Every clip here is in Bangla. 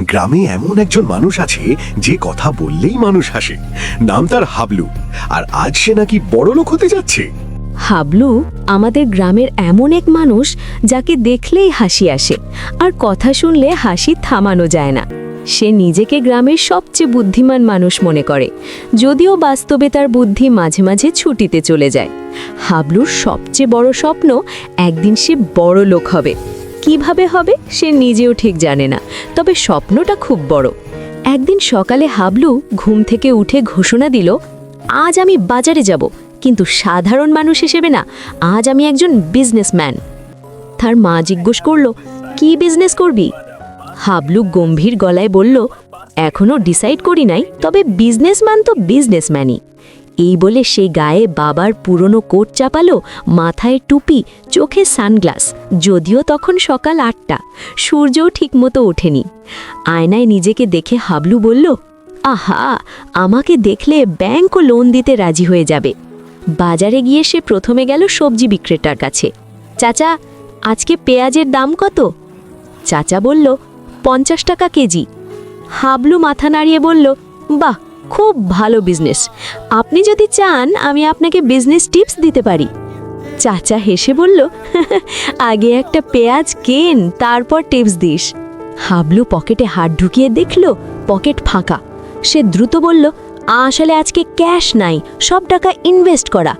গ্রামে এমন একজন মানুষ আছে যে কথা বললেই মানুষ হাসে। নাম তার হাবলু। আর আজ সে নাকি বড় লোক হতে যাচ্ছে। হাবলু আমাদের গ্রামের এমন এক মানুষ যাকে দেখলেই হাসি আসে, আর কথা শুনলে হাসি থামানো যায় না। সে নিজেকে গ্রামের সবচেয়ে বুদ্ধিমান মানুষ মনে করে, যদিও বাস্তবে তার বুদ্ধি মাঝে মাঝে ছুটিতে চলে যায়। হাবলুর সবচেয়ে বড় স্বপ্ন একদিন সে বড় লোক হবে। কীভাবে হবে সে নিজেও ঠিক জানে না। তবে স্বপ্নটা খুব বড়। একদিন সকালে হাবলু ঘুম থেকে উঠে ঘোষণা দিল, আজ আমি বাজারে যাব, কিন্তু সাধারণ মানুষ হিসেবে না, আজ আমি একজন বিজনেসম্যান তার মা জিজ্ঞেস করল, কি বিজনেস করবি? হাবলু গম্ভীর গলায় বলল এখনও ডিসাইড করি নাই, তবে বিজনেসম্যান তো বিজনেসম্যানই এই বলে সে গায়ে বাবার পুরনো কোট চাপালো, মাথায় টুপি, চোখে সানগ্লাস, যদিও তখন সকাল আটটা। সূর্যও ঠিকমতো ওঠেনি। আয়নায় নিজেকে দেখে হাবলু বলল, আহা, আমাকে দেখলে ব্যাংকও লোন দিতে রাজি হয়ে যাবে। বাজারে গিয়ে সে প্রথমে গেল সবজি বিক্রেতার কাছে। চাচা, আজকে পেঁয়াজের দাম কত? চাচা বলল, পঞ্চাশ টাকা কেজি। হাবলু মাথা নাড়িয়ে বলল, বাহ খুব ভালো বিজনেস আপনি যদি চান, আমি আপনাকে বিজনেস টিপস দিতে পারি। চাচা হেসে বলল, আগে একটা পেঁয়াজ কেন, তারপর টিপস দিস। হাবলু পকেটে হাত ঢুকিয়ে দেখল, পকেট ফাঁকা। সে দ্রুত বলল, আসলে আজকে ক্যাশ নাই, সব টাকা ইনভেস্ট করা।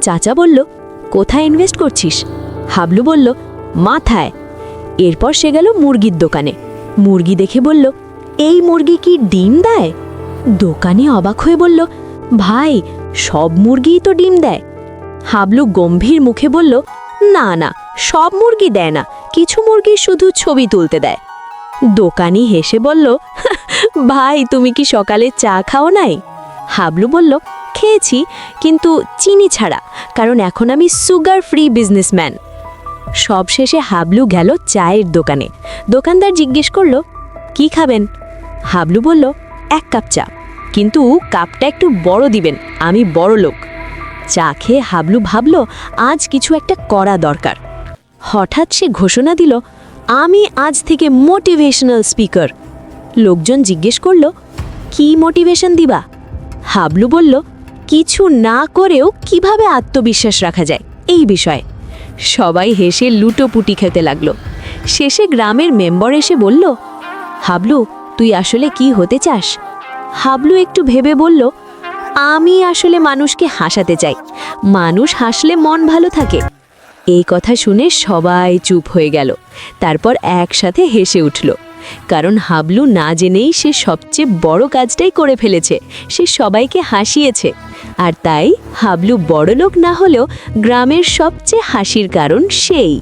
চাচা বলল, কোথায় ইনভেস্ট করছিস? হাবলু বলল, মাথায়। এরপর সে গেল মুরগির দোকানে। মুরগি দেখে বলল, এই মুরগি কি ডিম দেয়? দোকানে অবাক হয়ে বলল, ভাই, সব মুরগিই তো ডিম দেয়। হাবলু গম্ভীর মুখে বলল, না না, সব মুরগি দেয় না, কিছু মুরগি শুধু ছবি তুলতে দেয়। দোকানি হেসে বলল, ভাই, তুমি কি সকালে চা খাও নাই? হাবলু বলল, খেয়েছি, কিন্তু চিনি ছাড়া, কারণ এখন আমি সুগার ফ্রি বিজনেসম্যান। সবশেষে হাবলু গেল চায়ের দোকানে। দোকানদার জিজ্ঞেস করল, কি খাবেন? হাবলু বলল, এক কাপ চা। কিন্তু কাপটা একটু বড় দিবেন, আমি বড় লোক। চা খেয়ে হাবলু ভাবল, আজ কিছু একটা করা দরকার। হঠাৎ সে ঘোষণা দিল, আমি আজ থেকে মোটিভেশনাল স্পিকার লোকজন জিজ্ঞেস করল, কি মোটিভেশন দিবা? হাবলু বলল, কিছু না করেও কীভাবে আত্মবিশ্বাস রাখা যায়, এই বিষয়ে। সবাই হেসে লুটোপুটি খেতে লাগল। শেষে গ্রামের মেম্বার এসে বলল, হাবলু, তুই আসলে কি হতে চাস? হাবলু একটু ভেবে বলল, আমি আসলে মানুষকে হাসাতে চাই। মানুষ হাসলে মন ভালো থাকে। এই কথা শুনে সবাই চুপ হয়ে গেল। তারপর একসাথে হেসে উঠল। কারণ হাবলু না জেনেই সে সবচেয়ে বড় কাজটাই করে ফেলেছে। সে সবাইকে হাসিয়েছে। আর তাই হাবলু বড়লোক না হলেও গ্রামের সবচেয়ে হাসির কারণ সেই।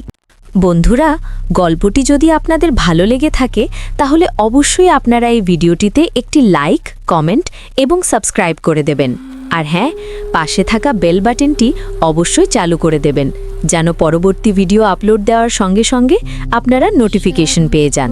বন্ধুরা, গল্পটি যদি আপনাদের ভালো লেগে থাকে, তাহলে অবশ্যই আপনারা এই ভিডিওটিতে একটি লাইক, কমেন্ট এবং সাবস্ক্রাইব করে দেবেন। আর হ্যাঁ পাশে থাকা বেল বাটনটি অবশ্যই চালু করে দেবেন, যেন পরবর্তী ভিডিও আপলোড দেওয়ার সঙ্গে সঙ্গে আপনারা নোটিফিকেশন পেয়ে যান।